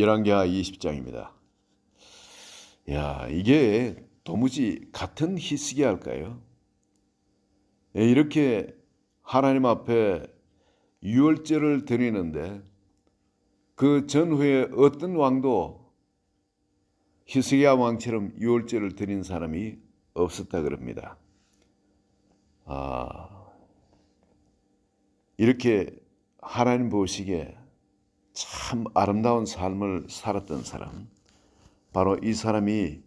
열왕기하 20장입니다. 야, 이게 도무지 같은 희스기할까요? 예, 이렇게 하나님 앞에 유월절을 드리는데 그 전후에 어떤 왕도 히스기야 왕처럼 유월절을 드린 사람이 없었다 그럽니다. 아, 이렇게 하나님 보시기에 참 아름다운 삶을 살았던 사람, 바로 이 사람이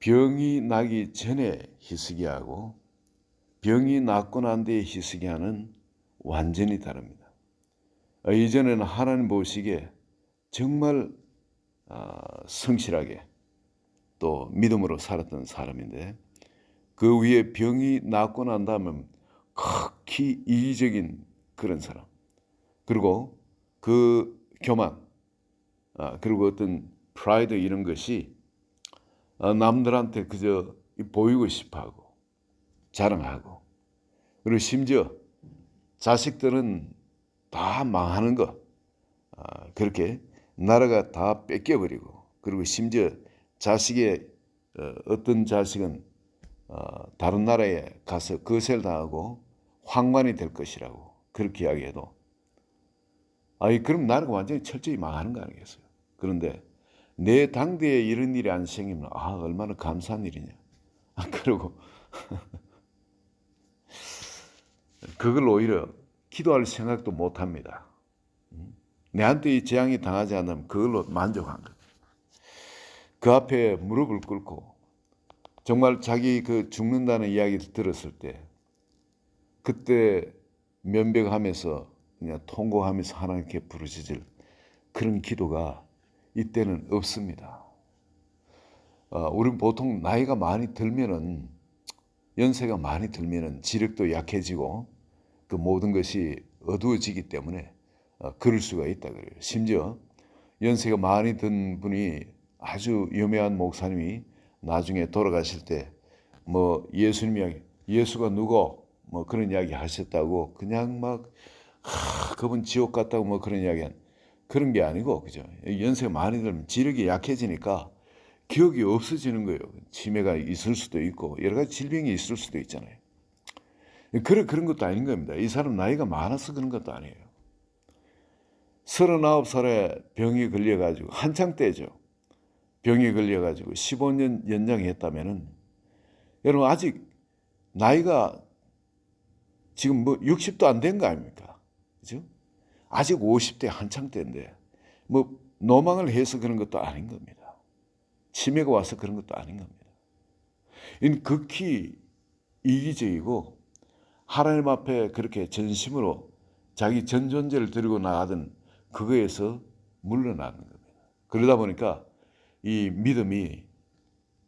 병이 나기 전에 히스기야하고 병이 낫고 난 뒤에 히스기야는 완전히 다릅니다. 어, 이전에는 하나님 보시기에 정말 아, 성실하게 또 믿음으로 살았던 사람인데 그 위에 병이 낫고 난 다음에 극히 이기적인 그런 사람 그리고 그 교만 아, 그리고 어떤 프라이드 이런 것이 아, 남들한테 그저 보이고 싶어 하고 자랑하고 그리고 심지어 자식들은 다 망하는 것 아, 그렇게 나라가 다 뺏겨버리고 그리고 심지어 자식의 어, 어떤 자식은 어, 다른 나라에 가서 거세를 당하고 황관이 될 것이라고 그렇게 이야기해도 아이 그럼 나라가 완전히 철저히 망하는 거 아니겠어요? 그런데 내 당대에 이런 일이 안 생기면 아 얼마나 감사한 일이냐. 아, 그리고 그걸 오히려 기도할 생각도 못 합니다. 내한테 이 재앙이 당하지 않으면 그걸로 만족한 거예요. 그 앞에 무릎을 꿇고 정말 자기 그 죽는다는 이야기를 들었을 때 그때 면벽하면서 그냥 통곡하면서 하나님께 부르짖을 그런 기도가 이때는 없습니다. 어, 우리는 보통 나이가 많이 들면은 연세가 많이 들면은 지력도 약해지고 그 모든 것이 어두워지기 때문에 어, 그럴 수가 있다 그래요. 심지어 연세가 많이 든 분이 아주 유명한 목사님이 나중에 돌아가실 때 뭐 예수님 이야기, 예수가 누구 뭐 그런 이야기 하셨다고 그냥 막 하, 그분 지옥 갔다고 뭐 그런 이야기 한 그런 게 아니고 그죠? 연세가 많이 들면 지력이 약해지니까 기억이 없어지는 거예요. 치매가 있을 수도 있고 여러 가지 질병이 있을 수도 있잖아요. 그런 그런 것도 아닌 겁니다. 이 사람 나이가 많아서 그런 것도 아니에요. 서른아홉 살에 병이 걸려가지고 한창 때죠. 병이 걸려가지고 15년 연장했다면은 여러분 아직 나이가 지금 뭐 60도 안 된 거 아닙니까? 그죠? 아직 50대 한창 때인데 뭐 노망을 해서 그런 것도 아닌 겁니다. 치매가 와서 그런 것도 아닌 겁니다. 이 극히 이기적이고 하나님 앞에 그렇게 전심으로 자기 전 존재를 들고 나가던 그거에서 물러나는 겁니다. 그러다 보니까 이 믿음이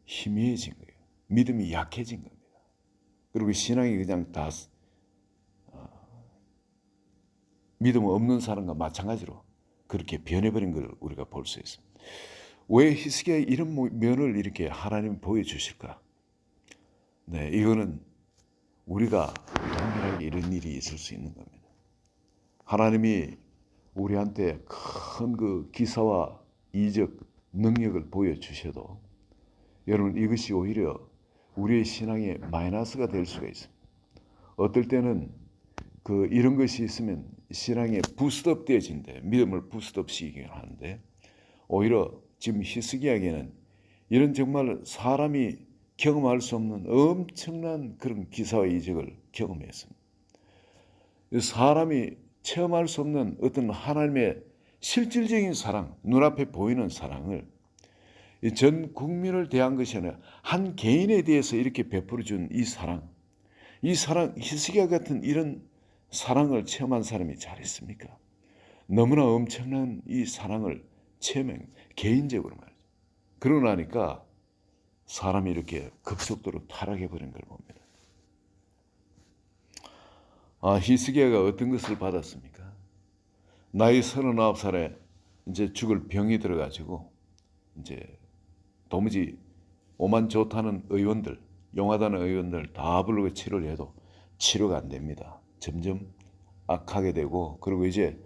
희미해진 거예요. 믿음이 약해진 겁니다. 그리고 신앙이 그냥 다 믿음 없는 사람과 마찬가지로 그렇게 변해버린 걸 우리가 볼 수 있습니다. 왜 히스기야 이런 면을 이렇게 하나님 보여주실까? 네, 이거는 우리가 동일하게 이런 일이 있을 수 있는 겁니다. 하나님이 우리한테 큰 그 기사와 이적 능력을 보여주셔도 여러분 이것이 오히려 우리의 신앙에 마이너스가 될 수가 있습니다. 어떨 때는 그 이런 것이 있으면 신앙에 부스톱 되어진대 믿음을 부스톱 시키긴 하는데 오히려 지금 히스기야에게는 이런 정말 사람이 경험할 수 없는 엄청난 그런 기사와 이적을 경험했습니다. 사람이 체험할 수 없는 어떤 하나님의 실질적인 사랑, 눈앞에 보이는 사랑을 전 국민을 대한 것이 아니라 한 개인에 대해서 이렇게 베풀어 준 이 사랑, 이 사랑, 히스기야 같은 이런 사랑을 체험한 사람이 잘했습니까? 너무나 엄청난 이 사랑을 체험, 개인적으로 말이죠. 그러고 나니까 사람이 이렇게 급속도로 타락해 버린 걸 봅니다. 아, 히스기야가 어떤 것을 받았습니까? 나이 서른아홉 살에 이제 죽을 병이 들어가지고 이제 도무지 오만 좋다는 의원들, 용하다는 의원들 다 부르고 치료를 해도 치료가 안 됩니다. 점점 악하게 되고 그리고 이제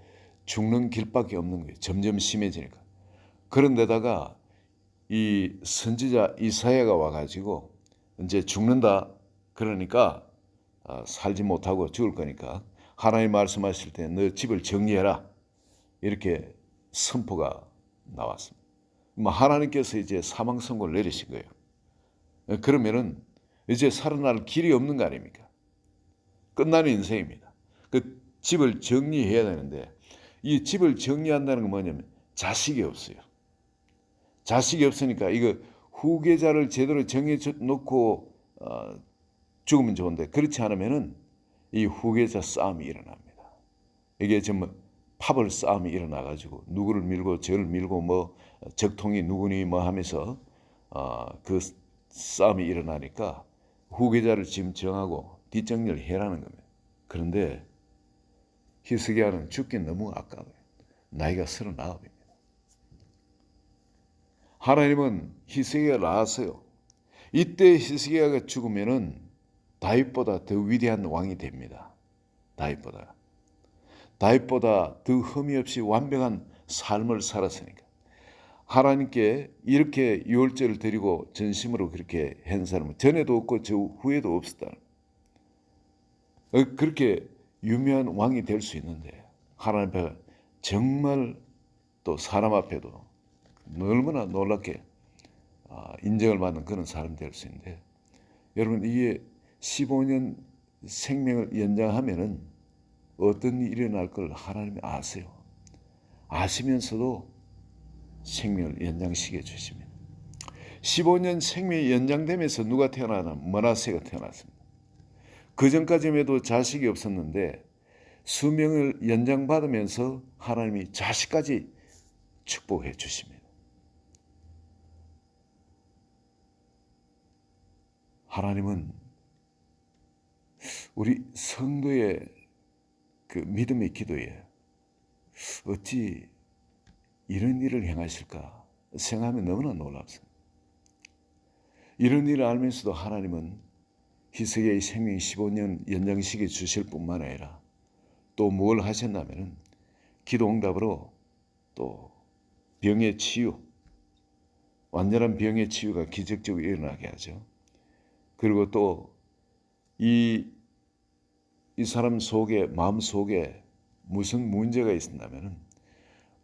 죽는 길밖에 없는 거예요. 점점 심해지니까. 그런데다가 이 선지자 이사야가 와가지고 이제 죽는다 그러니까 아, 살지 못하고 죽을 거니까 하나님 말씀하실 때 너 집을 정리해라 이렇게 선포가 나왔습니다. 뭐 하나님께서 이제 사망 선고를 내리신 거예요. 그러면은 이제 살아날 길이 없는 거 아닙니까? 끝나는 인생입니다. 그 집을 정리해야 되는데 이 집을 정리한다는 건 뭐냐면 자식이 없어요. 자식이 없으니까 이거 후계자를 제대로 정해 놓고 어, 죽으면 좋은데 그렇지 않으면은 이 후계자 싸움이 일어납니다. 이게 지금 파벌 싸움이 일어나 가지고 누구를 밀고 저를 밀고 뭐 적통이 누구니 뭐 하면서 어, 그 싸움이 일어나니까 후계자를 지금 정하고 뒷정리를 해라는 겁니다. 그런데 히스기야는 죽기 너무 아까워요. 나이가 서른아홉입니다. 하나님은 히스기야를 낳았어요. 이때 히스기야가 죽으면은 다윗보다 더 위대한 왕이 됩니다. 다윗보다. 다윗보다 더 흠이 없이 완벽한 삶을 살았으니까. 하나님께 이렇게 유월절을 드리고 전심으로 그렇게 한 사람은 전에도 없고 저 후에도 없었다. 어, 그렇게 유명한 왕이 될 수 있는데 하나님 앞에 정말 또 사람 앞에도 얼마나 놀랍게 아, 인정을 받는 그런 사람이 될 수 있는데 여러분 이게 15년 생명을 연장하면은 어떤 일이 일어날 걸 하나님이 아세요. 아시면서도 생명을 연장시켜 주십니다. 15년 생명이 연장되면서 누가 태어나나 머나세가 태어났습니다. 그 전까지만 해도 자식이 없었는데 수명을 연장받으면서 하나님이 자식까지 축복해 주십니다. 하나님은 우리 성도의 그 믿음의 기도에 어찌 이런 일을 행하실까 생각하면 너무나 놀랍습니다. 이런 일을 알면서도 하나님은 희석의 생명 15년 연장시켜 주실 뿐만 아니라 또 뭘 하셨냐면은 기도 응답으로 또 병의 치유, 완전한 병의 치유가 기적적으로 일어나게 하죠. 그리고 또 이 이 사람 속에 마음 속에 무슨 문제가 있었다면은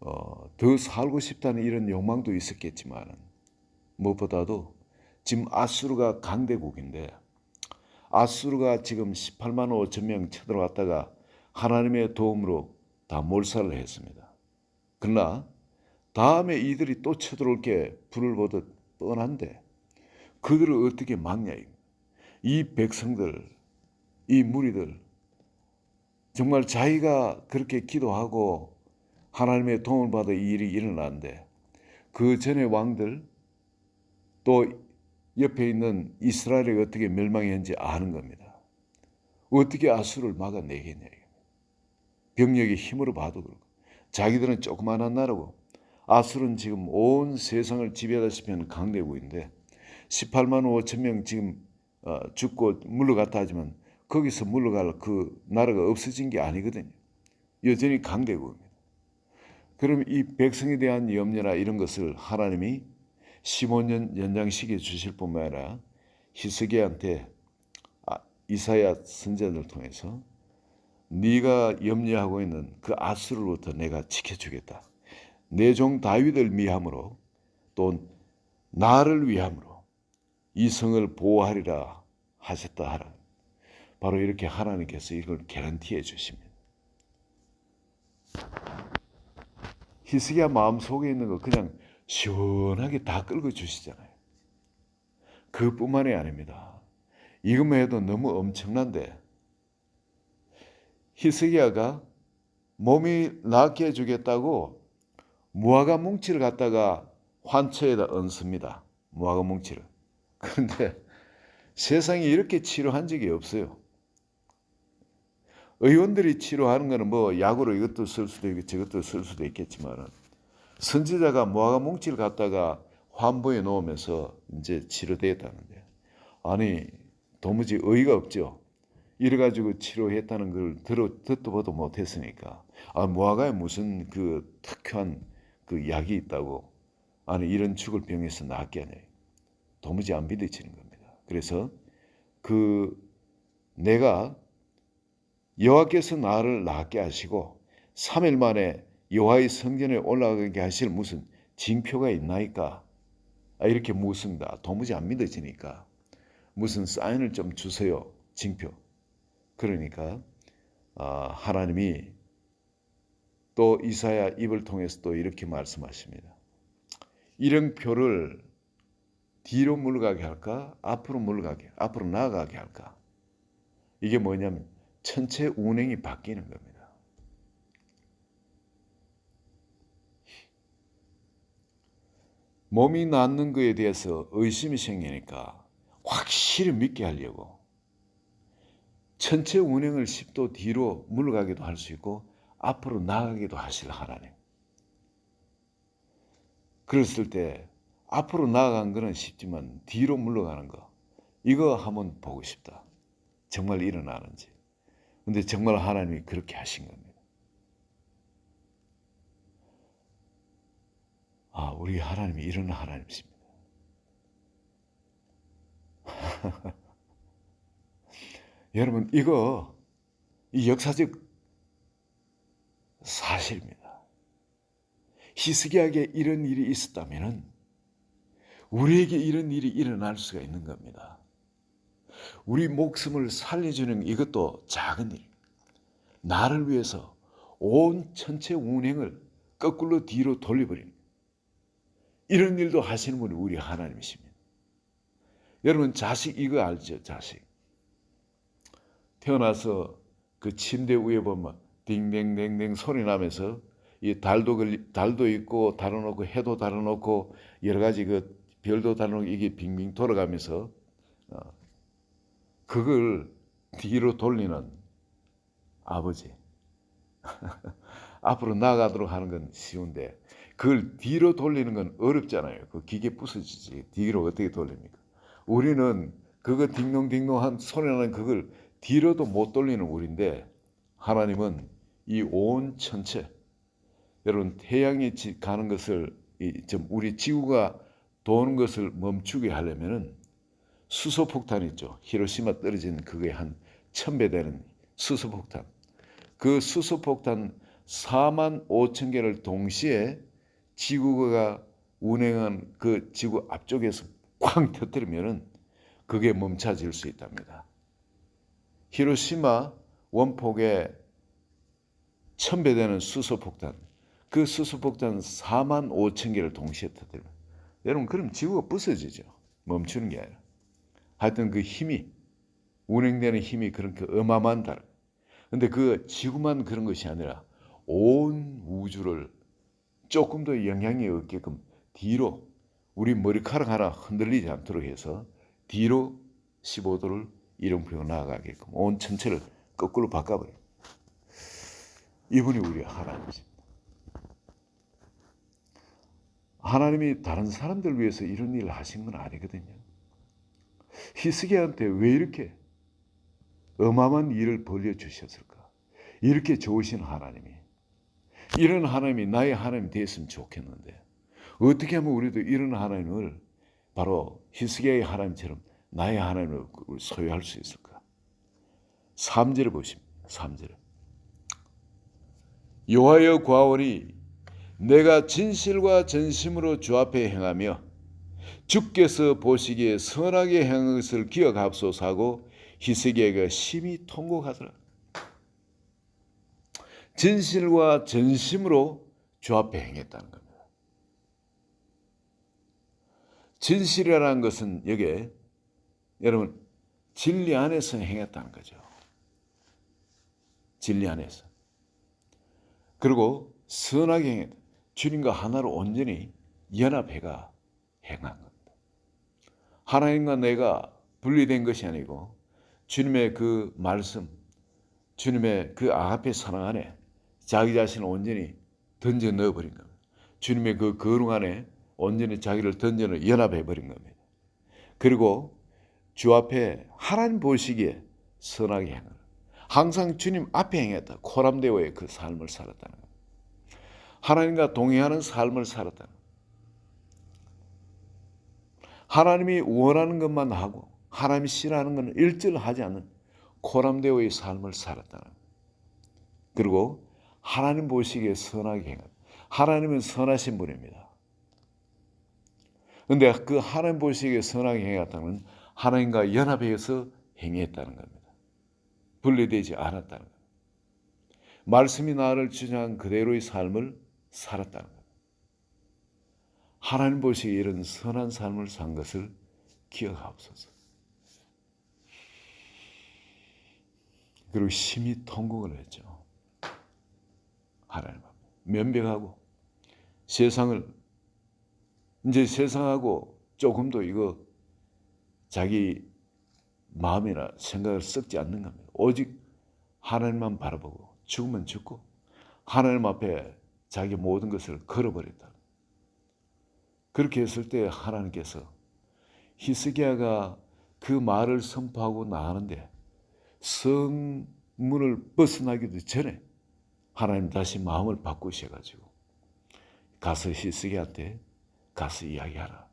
어, 더 살고 싶다는 이런 욕망도 있었겠지만 무엇보다도 지금 아수르가 강대국인데 아수르가 지금 18만 5천 명 쳐들어왔다가 하나님의 도움으로 다 몰살을 했습니다. 그러나 다음에 이들이 또 쳐들어올 게 불을 보듯 뻔한데 그들을 어떻게 막냐 이 백성들 이 무리들 정말 자기가 그렇게 기도하고 하나님의 도움을 받아 이 일이 일어났는데 그 전에 왕들 또 옆에 있는 이스라엘이 어떻게 멸망했는지 아는 겁니다. 어떻게 아수를 막아내겠냐. 병력의 힘으로 봐도 그렇고 자기들은 조그마한 나라고 아수는 지금 온 세상을 지배하다시피 하는 강대국인데 18만 5천 명 지금 어, 죽고 물러갔다 하지만 거기서 물러갈 그 나라가 없어진 게 아니거든요. 여전히 강대국입니다. 그럼 이 백성에 대한 염려나 이런 것을 하나님이 15년 연장시켜 주실 뿐만 아니라 히스기야한테 아, 이사야 선자들 통해서 네가 염려하고 있는 그 아수르로부터 내가 지켜주겠다. 내 종 다윗을 위함으로 또 나를 위함으로 이 성을 보호하리라 하셨다 하라. 바로 이렇게 하나님께서 이걸 개런티해 주십니다. 히스기야 마음 속에 있는 거 그냥 시원하게 다 끌고 주시잖아요. 그뿐만이 아닙니다. 이것만 해도 너무 엄청난데 히스기야가 몸이 낫게 해주겠다고 무화과 뭉치를 갖다가 환처에다 얹습니다. 무화과 뭉치를. 그런데 세상에 이렇게 치료한 적이 없어요. 의원들이 치료하는 거는 뭐 약으로 이것도 쓸 수도 있고 저것도 쓸 수도 있겠지만 선지자가 무화과 뭉치를 갖다가 환부에 놓으면서 이제 치료되었다는데 아니 도무지 의의가 없죠. 이래 가지고 치료했다는 걸 들어 듣도 보도 못했으니까 아 무화과에 무슨 그 특효한 그 약이 있다고 아니 이런 죽을 병에서 낫겠네 도무지 안 믿어지는 겁니다. 그래서 그 내가 여호와께서 나를 낫게 하시고 3일 만에 여호와의 성전에 올라가게 하실 무슨 징표가 있나이까? 아, 이렇게 묻습니다. 도무지 안 믿어지니까 무슨 사인을 좀 주세요. 징표. 그러니까 아, 하나님이 또 이사야 입을 통해서 또 이렇게 말씀하십니다. 이런 표를 뒤로 물러가게 할까? 앞으로 물러가게, 앞으로 나아가게 할까? 이게 뭐냐면 전체 운행이 바뀌는 겁니다. 몸이 낫는 것에 대해서 의심이 생기니까 확실히 믿게 하려고 전체 운행을 10도 뒤로 물러가기도 할 수 있고 앞으로 나가기도 하실 하나님. 그랬을 때 앞으로 나아간 거는 쉽지만 뒤로 물러가는 거 이거 한번 보고 싶다. 정말 일어나는지. 근데 정말 하나님이 그렇게 하신 겁니다. 아, 우리 하나님이 이런 하나님이십니다. 여러분, 이거 이 역사적 사실입니다. 히스기야에게 이런 일이 있었다면 우리에게 이런 일이 일어날 수가 있는 겁니다. 우리 목숨을 살려주는 이것도 작은 일. 나를 위해서 온 전체 운행을 거꾸로 뒤로 돌려버리는 이런 일도 하시는 분이 우리 하나님이십니다. 여러분 자식 이거 알죠? 자식. 태어나서 그 침대 위에 보면 딩댕댕댕 소리 나면서 이 달도 달도 있고 달아놓고 해도 달아놓고 여러 가지 그 별도 달아놓고 이게 빙빙 돌아가면서 어, 그걸 뒤로 돌리는 아버지. 앞으로 나아가도록 하는 건 쉬운데 그걸 뒤로 돌리는 건 어렵잖아요. 그 기계 부서지지. 뒤로 어떻게 돌립니까? 우리는 그거 딩동딩동한 소리 나는 그걸 뒤로도 못 돌리는 우리인데 하나님은 이 온 천체 여러분 태양이 가는 것을 우리 지구가 도는 것을 멈추게 하려면은 수소 폭탄 있죠. 히로시마 떨어진 그게 한 천배 되는 수소 폭탄. 그 수소 폭탄 4만 5천 개를 동시에 지구가 운행한 그 지구 앞쪽에서 쾅 터뜨리면은 그게 멈춰질 수 있답니다. 히로시마 원폭에 천배 되는 수소폭탄. 그 수소폭탄 4만 5천 개를 동시에 터뜨리면 여러분 그럼 지구가 부서지죠. 멈추는 게 아니라. 하여튼 그 힘이 운행되는 힘이 그렇게 어마어마한다. 근데 그 지구만 그런 것이 아니라 온 우주를 조금 더 영향이 없게끔 뒤로 우리 머리카락 하나 흔들리지 않도록 해서 뒤로 15도를 이름표가 나아가게끔 온 전체를 거꾸로 바꿔버려. 이분이 우리 하나님이십니다. 하나님이 다른 사람들 위해서 이런 일을 하신 건 아니거든요. 히스기야한테 왜 이렇게 어마어마한 일을 벌려주셨을까? 이렇게 좋으신 하나님이. 이런 하나님이 나의 하나님 되었으면 좋겠는데 어떻게 하면 우리도 이런 하나님을 바로 히스기야의 하나님처럼 나의 하나님을 소유할 수 있을까? 3절을 보십니다. 3절. 여호와여 과오니 내가 진실과 전심으로 주 앞에 행하며 주께서 보시기에 선하게 행한 것을 기억하소서 하고 히스기야가 심히 통곡하더라. 진실과 전심으로 주 앞에 행했다는 겁니다. 진실이라는 것은 여기에 여러분 진리 안에서 행했다는 거죠. 진리 안에서. 그리고 선하게 행했다. 주님과 하나로 온전히 연합해가 행한 것. 하나님과 내가 분리된 것이 아니고 주님의 그 말씀, 주님의 그 아가페 사랑 안에 자기 자신을 온전히 던져 넣어버린 겁니다. 주님의 그 거룩 안에 온전히 자기를 던져 연합해 버린 겁니다. 그리고 주 앞에 하나님 보시기에 선하게 행을 항상 주님 앞에 행했다. 코람데오의 그 삶을 살았다는 것. 하나님과 동행하는 삶을 살았다는 것. 하나님이 원하는 것만 하고 하나님이 싫어하는 것은 일절 하지 않는 코람데오의 삶을 살았다는 것. 그리고 하나님 보시기에 선하게 행한 하나님은 선하신 분입니다. 근데 그 하나님 보시기에 선하게 행했다는 하나님과 연합해서 행했다는 겁니다. 분리되지 않았다는 겁니다. 말씀이 나를 주장한 그대로의 삶을 살았다는 겁니다. 하나님 보시기에 이런 선한 삶을 산 것을 기억하옵소서. 그리고 심히 통곡을 했죠. 하나님 앞에 면벽하고 세상을 이제 세상하고 조금도 이거 자기 마음이나 생각을 썩지 않는 겁니다. 오직 하나님만 바라보고 죽으면 죽고 하나님 앞에 자기 모든 것을 걸어버렸다. 그렇게 했을 때 하나님께서 히스기야가 그 말을 선포하고 나가는데 성문을 벗어나기도 전에 하나님 다시 마음을 바꾸셔가지고 가서 히스기야한테 가서 이야기하라.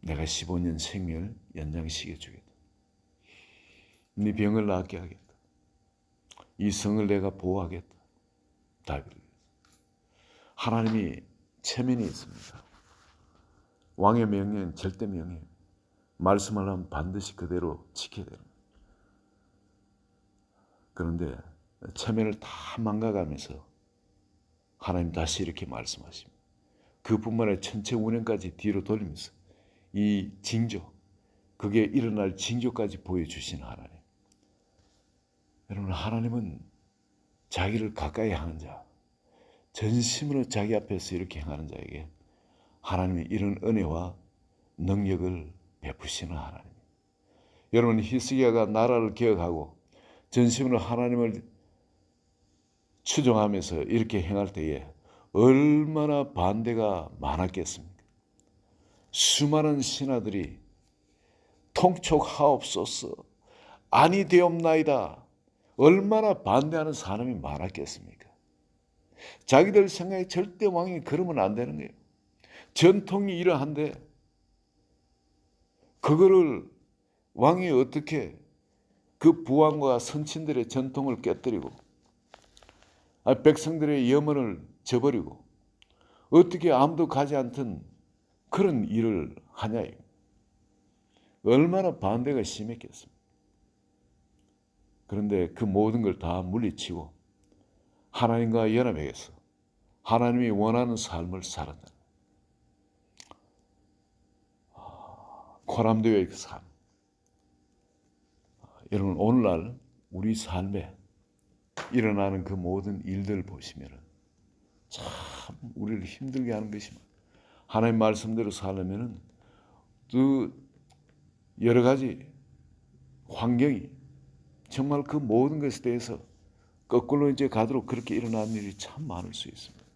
내가 15년 생명을 연장시켜 주겠다. 네 병을 낫게 하겠다. 이 성을 내가 보호하겠다. 다윗을 하나님이 체면이 있습니다. 왕의 명예는 절대 명예. 말씀을 하면 반드시 그대로 지켜야 됩니다. 그런데 체면을 다 망가가면서 하나님 다시 이렇게 말씀하십니다. 그뿐만 아니라 천체 운행까지 뒤로 돌리면서 이 징조, 그게 일어날 징조까지 보여주시는 하나님. 여러분, 하나님은 자기를 가까이 하는 자, 전심으로 자기 앞에서 이렇게 행하는 자에게 하나님이 이런 은혜와 능력을 베푸시는 하나님. 여러분, 히스기야가 나라를 기억하고 전심으로 하나님을 추종하면서 이렇게 행할 때에 얼마나 반대가 많았겠습니까? 수많은 신하들이 통촉하옵소서 아니 되옵나이다. 얼마나 반대하는 사람이 많았겠습니까? 자기들 생각에 절대 왕이 그러면 안 되는 거예요. 전통이 이러한데 그거를 왕이 어떻게 그 부왕과 선친들의 전통을 깨뜨리고 아, 백성들의 염원을 저버리고 어떻게 아무도 가지 않던 그런 일을 하냐 얼마나 반대가 심했겠습니까? 그런데 그 모든 걸 다 물리치고 하나님과 연합해서 하나님이 원하는 삶을 살았다. 코람도의 그 삶. 여러분 오늘날 우리 삶에 일어나는 그 모든 일들 보시면 참 우리를 힘들게 하는 것입니다. 하나님 말씀대로 살려면은 그 여러 가지 환경이 정말 그 모든 것에 대해서 거꾸로 이제 가도록 그렇게 일어나는 일이 참 많을 수 있습니다.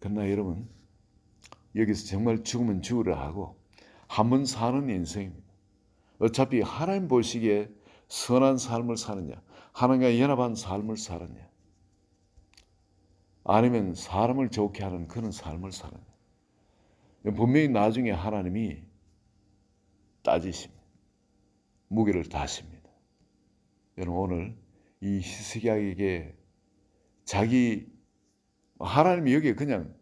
그러나 여러분 여기서 정말 죽으면 죽으라 하고 한 번 사는 인생입니다. 어차피 하나님 보시기에 선한 삶을 사느냐 하나님과 연합한 삶을 살았냐? 아니면 사람을 좋게 하는 그런 삶을 살았냐? 분명히 나중에 하나님이 따지십니다. 무게를 다십니다. 여러분 오늘 이 히스기야에게 자기 하나님이 여기에 그냥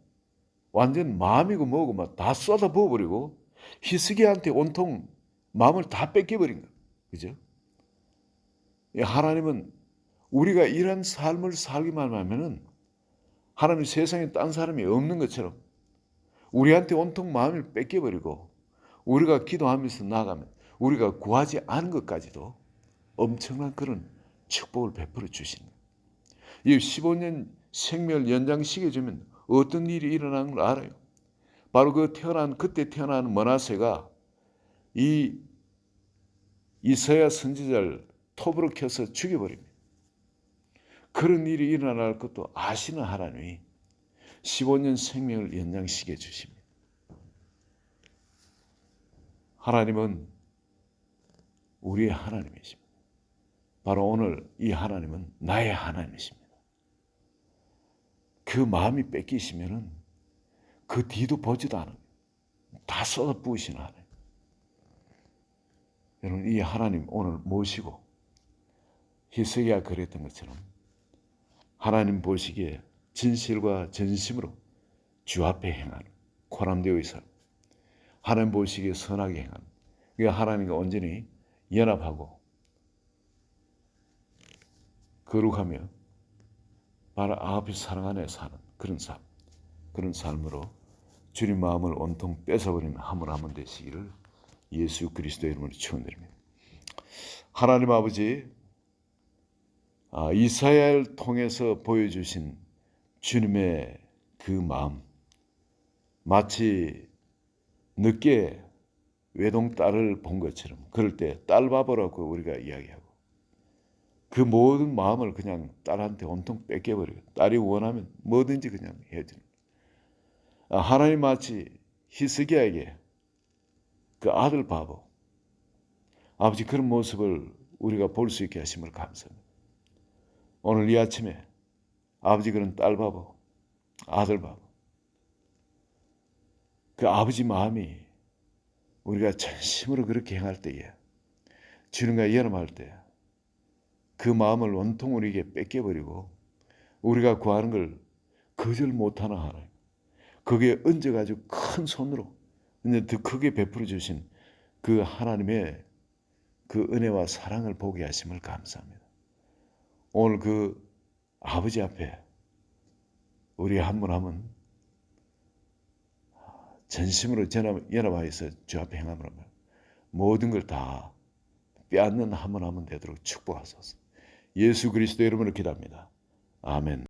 완전 마음이고 뭐고 막 다 쏟아 부어버리고 히스기야한테 온통 마음을 다 뺏겨버린 거예요. 그죠? 하나님은 우리가 이런 삶을 살기만 하면은 하나님 세상에 딴 사람이 없는 것처럼 우리한테 온통 마음을 뺏겨버리고 우리가 기도하면서 나가면 우리가 구하지 않은 것까지도 엄청난 그런 축복을 베풀어 주시는 이 15년 생멸 연장시켜 주면 어떤 일이 일어나는 걸 알아요. 바로 그 태어난 그때 태어난 머나세가 이 이서야 선지자를 톱으로 켜서 죽여버립니다. 그런 일이 일어날 것도 아시는 하나님이 15년 생명을 연장시켜 주십니다. 하나님은 우리의 하나님이십니다. 바로 오늘 이 하나님은 나의 하나님이십니다. 그 마음이 뺏기시면은 그 뒤도 보지도 않아요. 다 쏟아 부으시는 하나님. 여러분 이 하나님 오늘 모시고 히스기야 그랬던 것처럼 하나님 보시기에 진실과 전심으로 주 앞에 행하는 코람되어 있어 하나님 보시기에 선하게 행하는 그 하나님과 온전히 연합하고 거룩하며 바로 아버지 사랑 안에 사는 그런 삶 그런 삶으로 주님 마음을 온통 뺏어버리는 함을 하면 되시기를 예수 그리스도의 이름으로 축원드립니다. 하나님 아버지 아, 이사야를 통해서 보여주신 주님의 그 마음 마치 늦게 외동 딸을 본 것처럼 그럴 때 딸 바보라고 우리가 이야기하고 그 모든 마음을 그냥 딸한테 온통 뺏겨버리고 딸이 원하면 뭐든지 그냥 해주는 아, 하나님 마치 히스기야에게 그 아들 바보 아버지 그런 모습을 우리가 볼 수 있게 하심을 감사합니다. 오늘 이 아침에 아버지 그런 딸 바보 아들 바보 그 아버지 마음이 우리가 전심으로 그렇게 행할 때에 주님과 연합할 때 그 마음을 온통 우리에게 뺏겨버리고 우리가 구하는 걸 거절 못하는 하나님 거기에 얹어가지고 큰 손으로 이제 더 크게 베풀어 주신 그 하나님의 그 은혜와 사랑을 보게 하심을 감사합니다. 오늘 그 아버지 앞에 우리 한 분 한분 전심으로 연합하여서 주 앞에 행함으로 모든 걸 다 빼앗는 한 분 한분 되도록 축복하소서. 예수 그리스도 이름으로 기도합니다. 아멘.